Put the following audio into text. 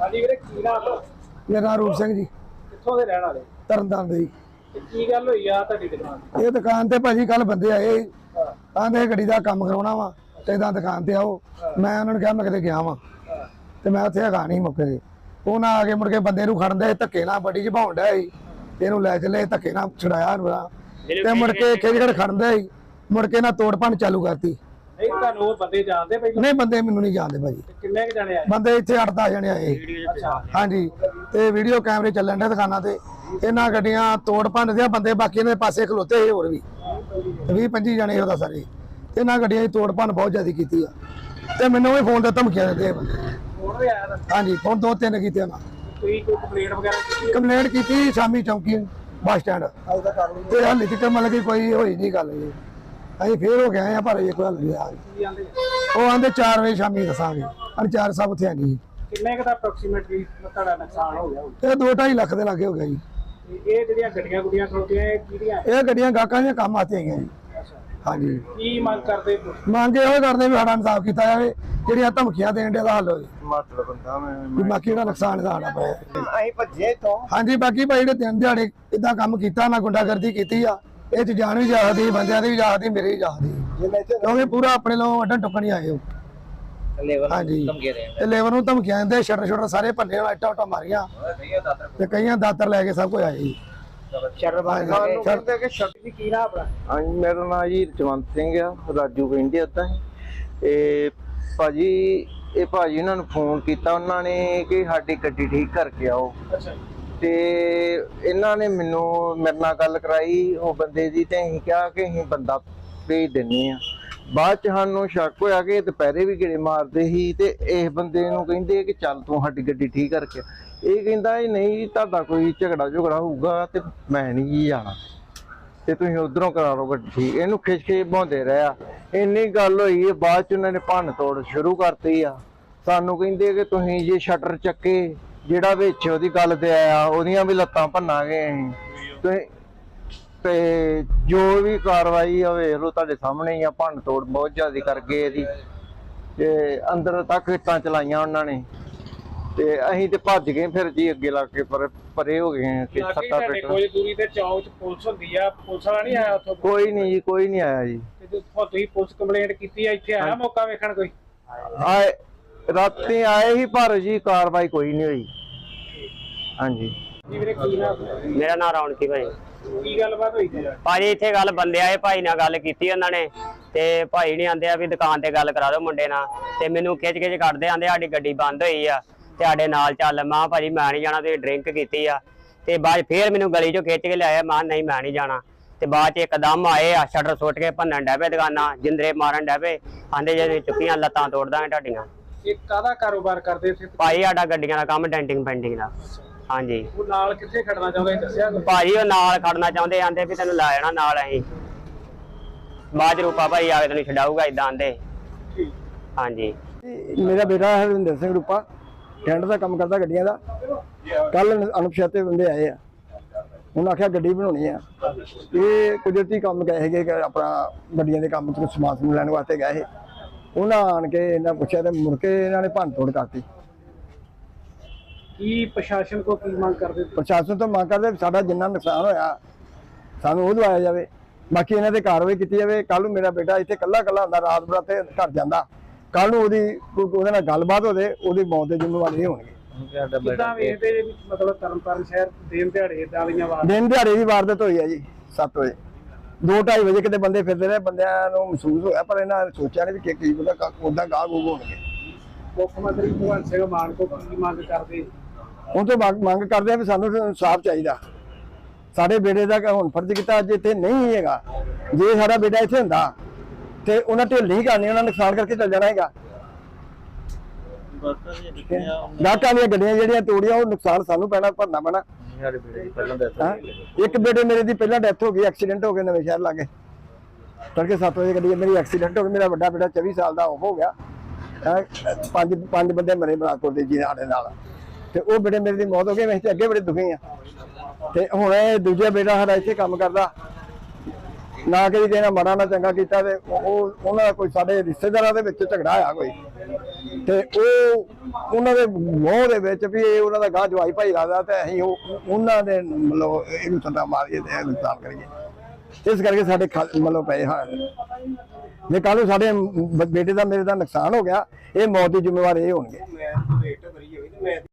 ਹਾਂਜੀ ਵੀਰੇ ਕੀ ਨਾਮ ਆ? ਮੇਰਾ ਨਾਮ ਰੂਪ ਸਿੰਘ ਜੀ। ਕਿੱਥੋਂ ਦੇ ਰਹਿਣ ਵਾਲੇ? ਤਰਨਤਾਰਨ ਦੇ ਜੀ। ਤੇ ਕੀ ਗੱਲ ਹੋਈ ਆ ਤੁਹਾਡੀ ਦੁਕਾਨ ਤੇ ਇਹ ਦੁਕਾਨ ਤੇ ਭਾਜੀ ਕੱਲ ਬੰਦੇ ਆਏ ਹਾਂ, ਆਂਦੇ ਗੱਡੀ ਦਾ ਕੰਮ ਕਰਾਉਣਾ ਵਾ ਤੇ ਇਦਾਂ ਦੁਕਾਨ ਤੇ ਆਓ। ਮੈਂ ਉਹਨਾਂ ਨੂੰ ਕਿਹਾ ਮੈਂ ਕਿਤੇ ਗਿਆ ਵਾਂ। ਹਾਂ, ਤੇ ਮੈਂ ਉੱਥੇ ਹੈਗਾ ਨਹੀਂ ਮੁੱਕੇ ਦੇ ਉਹ ਨਾ ਆ ਕੇ ਮੁੜ ਕੇ ਬੰਦੇ ਨੂੰ ਖੜਨ ਦੇ ਧੱਕੇ ਨਾਲ ਬੜੀ ਚ ਡਿਆ ਸੀ। ਤੇ ਇਹਨੂੰ ਲੈ ਚੱਲੇ ਧੱਕੇ ਨਾਲ ਛੁਡਾਇਆ ਇਹਨੂੰ ਤੇ ਮੁੜ ਕੇ ਖੇਜੜ ਖੜਨ ਦੇ ਮੁੜ ਕੇ ਨਾ ਤੋੜ ਭੰਨ ਚਾਲੂ ਕਰਤੀ। ਨਹੀਂ ਤੁਹਾਨੂੰ ਉਹ ਬੰਦੇ ਜਾਣਦੇ ਪਹਿਲਾਂ ਨਹੀਂ ਬੰਦੇ ਮੈਨੂੰ ਨਹੀਂ ਜਾਣਦੇ ਭਾਜੀ। ਕਿੰਨੇ ਕੁ ਜਣੇ ਆਏ? ਬੰਦੇ ਇੱਥੇ 8-10 ਜਣੇ ਆਏ। ਅੱਛਾ ਹਾਂਜੀ ਤੇ ਵੀਡੀਓ ਕੈਮਰੇ ਚੱਲਣ ਦੇ ਦੁਕਾਨਾਂ ਤੇ। ਇਹਨਾਂ ਗੱਡੀਆਂ ਤੋੜ ਭੰਨ ਦੀਆਂ ਬੰਦੇ ਬਾਕੀ ਇਹਨਾਂ ਦੇ ਪਾਸੇ ਖਲੋਤੇ ਹੋਰ ਵੀ। 20 25 ਜਣੇ ਉਹਦਾ ਸਾਰੇ। ਤੇ ਇਹਨਾਂ ਗੱਡੀਆਂ ਦੀ ਤੋੜ ਭੰਨ ਬਹੁਤ ਜ਼ਿਆਦਾ ਕੀਤੀ ਆ। ਤੇ ਮੈਨੂੰ ਵੀ ਫੋਨ ਤੇ ਧਮਕੀਆਂ ਦਿੰਦੇ ਆ ਬੰਦੇ। ਫੋਨ ਵੀ ਆਇਆ ਤਾਂ। ਹਾਂਜੀ ਫੋਨ ਦੋ ਤਿੰਨ ਕੀਤੇ ਤੁਸੀਂ ਕੋਈ ਕੰਪਲੇਂਟ ਵਗੈਰਾ ਕੀਤੀ? ਕੰਪਲੇਂਟ ਕੀਤੀ ਸ਼ਾਮੀ ਚੌਂਕੀ ਬੱਸ ਸਟੈਂਡ। ਤੇ ਹਾਲੇ ਤੱਕ ਮਤਲਬ ਕਿ ਕੋਈ ਹੋਈ ਨਹੀਂ ਗੱਲ ਜੀ ਅਸੀਂ ਫੇਰ ਹੋ ਗਏ ਆ ਪਰ ਇਹ ਕੋਈ ਹੱਲ ਨਹੀਂ ਆ। ਕੀ ਉਹ ਆਂਦੇ 4 ਵਜੇ ਸ਼ਾਮੀ ਦੱਸਾਂਗੇ। ਅਨ 4 ਸਭ ਉੱਥੇ ਆ ਗਈ ਕਿੰਨੇ ਕੁ ਦਾ ਅਪਰੋਕਸੀਮੇਟਲੀ ਤੁਹਾਡਾ ਨੁਕਸਾਨ ਹੋ ਗਿਆ ਹੋਊ? ਇਹ 2.5 ਲੱਖ ਦੇ ਲਾਗੇ ਹੋ ਗਿਆ ਜੀ। ਤੇ ਇਹ ਜਿਹੜੀਆਂ ਗੱਡੀਆਂ ਗੁੱਡੀਆਂ ਖਲੋਤੀਆਂ ਇਹ ਕਿਹਦੀਆਂ ਇਹ ਗੱਡੀਆਂ ਗਾਹਕਾਂ ਦੀਆਂ ਕੰਮ ਆਤੇ ਹੈਗੀਆਂ ਜੀ। ਅੱਛਾ। ਹਾਂਜੀ। ਕੀ ਮੰਗ ਕਰਦੇ ਹੋ? ਮੰਗ ਇਹੋ ਕਰਦੇ ਵੀ ਸਾਡਾ ਇਨਸਾਫ ਕੀਤਾ ਜਾਵੇ ਜਿਹੜੀਆਂ ਧਮਕੀਆਂ ਦੇਣ ਦੇ ਦਾ ਹੱਲ ਹੋਵੇ। ਮਾਤਰ ਬੰਦਾ ਮੈਂ ਵੀ ਬਾਕੀ ਜਿਹੜਾ ਨੁਕਸਾਨ ਦਾ ਸਾਡਾ ਪਿਆ। ਅਸੀਂ ਭੱਜੇ ਤੋਂ ਹਾਂਜੀ ਬਾਕੀ ਭਾਈ ਜਿਹੜੇ ਤਿੰਨ ਦਿਹਾੜੇ ਇਦਾਂ ਕੰਮ ਕੀਤਾ ਨਾ ਗੁੰਡਾਗਰਦੀ ਕੀਤੀ ਆ ਇਹ ਚ ਜਾਨ ਵੀ ਜਾਹਦੀ ਬੰਦਿਆਂ ਦੀ ਵੀ ਜਾਹਦੀ ਮੇਰੀ ਵੀ ਕਿਉਂਕਿ ਪੂਰਾ ਆਪਣੇ ਲੋਕ ਵੱਡਣ ਟੁੱਕਣ ਹੀ ਆਏ ਹੋ ਲੇਵਲ ਹਾਂਜੀ। ਧਮਕੇ ਦੇ ਇਹ ਲੇਬਰ ਨੂੰ ਧਮਕੀਆਂ ਦਿੰਦੇ ਸ਼ਟਰ ਸ਼ਟਰ ਸਾਰੇ ਭੰਨੇ ਨਾਲ ਇੱਟਾਂ ਉੱਟਾਂ ਮਾਰੀਆਂ। ਤੇ ਕਈਆਂ ਦਾਤਰ ਲੈ ਕੇ ਸਭ ਕੁਝ ਆਏ ਜੀ ਸ਼ਟਰ ਬੰਦ ਸਾਨੂੰ ਕਰਦੇ ਕਿ ਸ਼ਟਰ ਜੀ ਕੀ ਨਾ ਆਪਣਾ? ਹਾਂਜੀ ਮੇਰਾ ਨਾਮ ਜੀ ਰਜਵੰਤ ਸਿੰਘ ਆ ਰਾਜੂ ਪਿੰਡੀ ਉਦਾਂ ਇਹ ਭਾਜੀ ਇਹ ਭਾਜੀ ਉਹਨਾਂ ਨੂੰ ਫੋਨ ਕੀਤਾ ਉਹਨਾਂ ਨੇ ਕਿ ਸਾਡੀ ਗੱਡੀ ਠੀਕ ਕਰਕੇ ਆਓ। ਅੱਛਾ। ਤੇ ਇਹਨਾਂ ਨੇ ਮੈਨੂੰ, ਮੇਰੇ ਨਾਲ ਗੱਲ ਕਰਾਈ, ਉਹ ਬੰਦੇ ਦੀ ਤੇ ਅਸੀਂ ਕਿਹਾ ਕਿ ਅਸੀਂ ਬੰਦਾ ਭੇਜ ਦਿੰਨੇ ਆ ਬਾਅਦ ਚ ਸਾਨੂੰ ਸ਼ੱਕ ਹੋਇਆ ਕਿ ਇਹ ਦੁਪਹਿਰੇ ਵੀ ਗੇੜੇ ਮਾਰਦੇ ਸੀ ਤੇ ਇਸ ਬੰਦੇ ਨੂੰ ਕਹਿੰਦੇ ਕਿ ਚੱਲ ਤੂੰ ਸਾਡੀ ਗੱਡੀ ਠੀਕ ਕਰਕੇ ਇਹ ਕਹਿੰਦਾ ਇਹ ਨਹੀਂ, ਤੁਹਾਡਾ ਕੋਈ ਝਗੜਾ ਝਗੜਾ ਹੋਊਗਾ ਤੇ ਮੈਂ ਨਹੀਂ ਜੀ ਜਾਣਾ। ਤੇ ਤੁਸੀਂ ਉਧਰੋਂ ਕਰਾ ਲਓ ਗੱਡੀ ਠੀਕ। ਇਹਨੂੰ ਖਿੱਚ ਖਿੱਚ ਬਹਾਉਂਦੇ ਰਿਹਾ ਇੰਨੀ ਗੱਲ ਹੋਈ ਹੈ ਬਾਅਦ ਚ ਉਹਨਾਂ ਨੇ ਭੰਨ ਤੋੜ ਸ਼ੁਰੂ ਕਰਤੀ ਆ। ਸਾਨੂੰ ਕਹਿੰਦੇ ਕਿ ਤੁਸੀਂ ਜੇ ਸ਼ਟਰ ਚੱਕੇ ਜਿਹੜਾ ਵਿੱਚ ਉਹਦੀ ਗੱਲ ਤੇ ਆਇਆ ਉਹਦੀਆਂ ਵੀ ਲੱਤਾਂ ਭੰਨਾਂਗੇ ਅਸੀਂ। ਤੇ ਤੇ ਜੋ ਵੀ ਕਾਰਵਾਈ ਵੇਖ ਲਓ ਤੁਹਾਡੇ ਸਾਹਮਣੇ ਹੀ ਆ ਭੰਨ ਤੋੜ ਬਹੁਤ ਜ਼ਿਆਦਾ ਕਰ ਗਏ ਇਹਦੀ। ਤੇ ਅੰਦਰ ਤੱਕ ਇੱਟਾਂ ਚਲਾਈਆਂ ਉਹਨਾਂ ਨੇ। ਤੇ ਅਸੀਂ ਤੇ ਭੱਜ ਗਏ ਫਿਰ ਜੀ ਅੱਗੇ ਲੱਗ ਕੇ ਪਰ ਪਰੇ ਹੋ ਗਏ ਲਾਗੇ ਸੱਤਾ ਪੇਟ ਕੋਈ ਦੂਰੀ ਤੇ ਚੌਕ 'ਚ ਪੁਲਿਸ ਹੁੰਦੀ ਆ ਪੁਲਿਸ ਵਾਲਾ ਨਹੀਂ ਆਇਆ ਉੱਥੋਂ? ਕੋਈ ਨਹੀਂ ਜੀ ਕੋਈ ਨਹੀਂ ਆਇਆ ਜੀ। ਤੇ ਤੁਸੀਂ ਪੁਲਿਸ ਕੰਪਲੇਂਟ ਕੀਤੀ ਆ ਇੱਥੇ ਆਇਆ ਮੌਕਾ ਵੇਖਣ ਕੋਈ? ਆਏ ਰਾਤੀ ਆਏ ਹੀ ਪਰ ਜੀ ਕਾਰਵਾਈ ਕੋਈ ਨਹੀਂ ਹੋਈ। ਹਾਂਜੀ। ਜੀ ਵੀਰੇ ਕੀ ਨਾ ਮੇਰਾ ਨਾਮ ਰੌਣਕੀ ਭਾਈ। ਕੀ ਗੱਲਬਾਤ ਹੋਈ ਜੀ ਭਾਜੀ ਇੱਥੇ ਗੱਲ ਬੰਦੇ ਆਏ ਭਾਈ ਨਾਲ ਗੱਲ ਕੀਤੀ ਉਹਨਾਂ ਨੇ। ਤੇ ਭਾਈ ਨਹੀਂ ਆਂਦੇ ਆ ਵੀ ਦੁਕਾਨ ਤੇ ਗੱਲ ਕਰਾ ਦਿਓ ਮੁੰਡੇ ਨਾਲ। ਤੇ ਮੈਨੂੰ ਖਿੱਚ ਖਿੱਚ ਕੱਢਦੇ ਆਂਦੇ ਸਾਡੀ ਗੱਡੀ ਬੰਦ ਹੋਈ ਆ। ਤੇ ਸਾਡੇ ਨਾਲ ਚੱਲ ਮਾਂ ਭਾਜੀ ਮੈਂ ਨਹੀਂ ਜਾਣਾ ਤੁਸੀਂ ਡਰਿੰਕ ਕੀਤੀ ਆ। ਤੇ ਬਾਅਦ 'ਚ ਫੇਰ ਮੈਨੂੰ ਗਲੀ 'ਚੋਂ ਖਿੱਚ ਕੇ ਲਿਆਇਆ ਮਾਂ ਨਹੀਂ ਮੈਂ ਨਹੀਂ ਜਾਣਾ। ਤੇ ਬਾਅਦ 'ਚ ਇੱਕਦਮ ਆਏ ਆ ਸ਼ਟਰ ਸੁੱਟ ਕੇ ਭੰਨਣ ਡੈ ਪਏ ਦੁਕਾਨਾਂ ਜਿੰਦਰੇ ਮਾਰਨ ਡੈ ਪਏ। ਆਂਦੇ ਜੇ ਚੁੱਕੀਆਂ ਲੱਤਾਂ ਤੋੜ ਦਾਂਗੇ ਤੁਹਾਡੀਆਂ। ਇਹ ਕਾਹਦਾ ਕਾਰੋਬਾਰ ਕਰਦੇ ਇੱਥੇ? ਭਾਈ ਸਾਡਾ ਗੱਡੀਆਂ ਦਾ ਕੰਮ ਡੈਂਟਿੰਗ ਪੈਂਟਿੰਗ ਦਾ। ਹਾਂਜੀ। ਉਹ ਨਾਲ ਕਿੱਥੇ ਖੜਨਾ ਚਾਹੁੰਦੇ ਦੱਸਿਆ ਕੋਈ? ਭਾਜੀ ਉਹ ਨਾਲ ਖੜਨਾ ਚਾਹੁੰਦੇ ਆਂਦੇ ਵੀ ਤੈਨੂੰ ਲੈ ਜਾਣਾ ਨਾਲ ਅਸੀਂ। ਬਾਅਦ 'ਚ ਰੂਪਾ ਭਾਈ ਆ ਕੇ ਤੈਨੂੰ ਛਡਾਊਗਾ ਇਦਾਂ ਆਂਦੇ। ਠੀਕ। ਹਾਂਜੀ। ਮੇਰਾ ਬੇਟਾ ਹਰਵਿੰਦਰ ਸਿੰਘ ਰੂਪਾ। ਟੈਂਟ ਦਾ ਕੰਮ ਕਰਦਾ ਗੱਡੀਆਂ ਦਾ। ਕੱਲ ਅਣਪਛਾਤੇ ਬੰਦੇ ਆਏ ਆ। ਉਹਨਾਂ ਆਖਿਆ ਗੱਡੀ ਬਣਾਉਣੀ ਆ। ਇਹ ਕੁਦਰਤੀ ਕੰਮ ਗਏ ਹੈਗੇ ਕਿ ਆਪਣਾ ਗੱਡੀਆਂ ਦੇ ਕੰਮ ਤੋਂ ਸਮਾਨ ਸਮੂਨ ਲੈਣ ਵਾਸਤੇ ਗਏ ਸੀ। ਉਹਨਾਂ ਆਣ ਕੇ ਇਹਨਾਂ ਪੁੱਛਿਆ ਤੇ ਮੁੜ ਕੇ ਇਹਨਾਂ ਨੇ ਭੰਨ ਤੋੜ ਕਰਤੀ। ਕੀ ਪ੍ਰਸ਼ਾਸਨ ਕੋ ਕੀ ਮੰਗ ਕਰਦੇ ਤੁਸੀਂ? ਪ੍ਰਸ਼ਾਸਨ ਤੋਂ ਮੰਗ ਕਰਦੇ ਵੀ ਸਾਡਾ ਜਿੰਨਾ ਨੁਕਸਾਨ ਹੋਇਆ ਸਾਨੂੰ ਉਹ ਦਵਾਇਆ ਜਾਵੇ। ਬਾਕੀ ਇਹਨਾਂ ਤੇ ਕਾਰਵਾਈ ਕੀਤੀ ਜਾਵੇ। ਕੱਲ ਨੂੰ ਮੇਰਾ ਬੇਟਾ ਇੱਥੇ ਕੱਲਾ ਕੱਲਾ ਹੁੰਦਾ ਰਾਤ ਬਰਾਤੇ ਘਰ ਜਾਂਦਾ। ਕੱਲ ਨੂੰ ਉਹਦੀ ਕੋਈ ਉਹਦੇ ਨਾਲ ਗੱਲਬਾਤ ਹੋਵੇ ਉਹਦੀ ਮੌਤ ਦੇ ਜ਼ਿੰਮੇਵਾਰ ਇਹ ਹੋਣਗੇ। ਕਿੱਦਾਂ ਵੇਖਦੇ ਜੇ ਵੀ ਮਤਲਬ ਤਰਨਤਾਰਨ ਸ਼ਹਿਰ ਦਿਨ ਦਿਹਾੜੇ ਏਦਾਂ ਦੀਆਂ ਵਾਰ ਦਿਨ ਦਿਹਾੜੇ ਦੀ ਵਾਰਦਾਤ ਹੋਈ ਹੈ ਜੀ 7 ਵਜੇ। 2:30 ਵਜੇ ਕਿਤੇ ਬੰਦੇ ਫਿਰਦੇ ਰਹੇ ਬੰਦਿਆਂ ਨੂੰ ਮਹਿਸੂਸ ਹੋਇਆ ਪਰ ਇਹਨਾਂ ਨੇ ਸੋਚਿਆ ਨਹੀਂ ਕੀ ਕੀ ਪਤਾ ਉਦਾਂ ਗਾਹ ਗੂਗ ਹੋਣਗੇ। ਮੁੱਖ ਮੰਤਰੀ ਭਗਵੰਤ ਸਿੰਘ ਮਾਨ ਕੋ ਕੀ ਮੰਗ ਕਰਦੇ? ਉਹ ਤੋਂ ਮੰਗ ਕਰਦੇ ਆ ਵੀ ਸਾਨੂੰ ਇਨਸਾਫ ਚਾਹੀਦਾ। ਸਾਡੇ ਬੇਟੇ ਦਾ ਹੁਣ ਫਰਜ਼ ਕੀਤਾ ਅੱਜ ਇੱਥੇ ਨਹੀਂ ਹੈਗਾ। ਜੇ ਸਾਡਾ ਬੇਟਾ ਇੱਥੇ ਹੁੰਦਾ ਤੇ ਉਹਨਾਂ ਢਿੱਲ ਨਹੀਂ ਕਰਨੀ ਉਹਨਾਂ ਨੁਕਸਾਨ ਕਰਕੇ ਚੱਲ ਜਾਣਾ ਹੈਗਾ। ਗਾਹਕਾਂ ਦੀਆਂ ਗੱਡੀਆਂ ਜਿਹੜੀਆਂ ਤੋੜੀਆਂ ਉਹ ਨੁਕਸਾਨ ਸਾਨੂੰ ਪੈਣਾ ਭਰਨਾ ਪੈਣਾ। ਹਾਂ ਇੱਕ ਬੇਟੇ ਮੇਰੇ ਦੀ ਪਹਿਲਾਂ ਡੈਥ ਹੋ ਗਈ ਐਕਸੀਡੈਂਟ ਹੋ ਗਿਆ ਨਵੇਂ ਸ਼ਹਿਰ ਲਾਗੇ। ਤੜਕੇ 7 ਵਜੇ ਗੱਡੀ ਮੇਰੀ ਐਕਸੀਡੈਂਟ ਹੋ ਗਿਆ ਮੇਰਾ ਵੱਡਾ ਬੇਟਾ 24 ਸਾਲ ਦਾ ਉਹ ਹੋ ਗਿਆ। ਹੈਂ, ਪੰਜ ਪੰਜ ਬੰਦੇ ਮਰੇ ਬਲਾਕਪੁਰ ਦੇ ਜੀ ਸਾਡੇ ਨਾਲ। ਤੇ ਉਹ ਬੇਟੇ ਮੇਰੇ ਦੀ ਮੌਤ ਹੋ ਗਈ ਮੈਂ ਤੇ ਅੱਗੇ ਬੜੇ ਦੁਖੀ ਆ ਤੇ ਹੁਣ ਇਹ ਦੂਜਾ ਬੇਟਾ ਸਾਡਾ ਇੱਥੇ ਕੰਮ ਕਰਦਾ। ਨਾ ਕਿ ਕਿਸੇ ਮਾੜਾ ਨਾ ਚੰਗਾ ਕੀਤਾ ਤੇ ਉਹ ਉਹਨਾਂ ਦਾ ਕੋਈ ਸਾਡੇ ਰਿਸ਼ਤੇਦਾਰਾਂ ਦੇ ਵਿੱਚ ਝਗੜਾ ਆ ਕੋਈ। ਤੇ ਉਹ ਉਹਨਾਂ ਦੇ ਮੋਹ ਦੇ ਵਿੱਚ ਵੀ ਇਹ ਉਹਨਾਂ ਦਾ ਗਾਹ ਜਵਾਈ ਭਾਈ ਲੱਗਦਾ ਤੇ ਅਸੀਂ ਉਹ ਉਹਨਾਂ ਦੇ ਮਤਲਬ ਇਹਨੂੰ ਸੱਟਾ ਮਾਰੀਏ ਤੇ ਨੁਕਸਾਨ ਕਰੀਏ। ਇਸ ਕਰਕੇ ਸਾਡੇ ਮਤਲਬ ਪਏ ਹਾਂ। ਜੇ ਕੱਲ ਨੂੰ ਸਾਡੇ ਬੇਟੇ ਦਾ ਮੇਰੇ ਦਾ ਨੁਕਸਾਨ ਹੋ ਗਿਆ, ਇਹ ਮੌਤ ਦੀ ਜ਼ਿੰਮੇਵਾਰ ਇਹ ਹੋਣਗੇ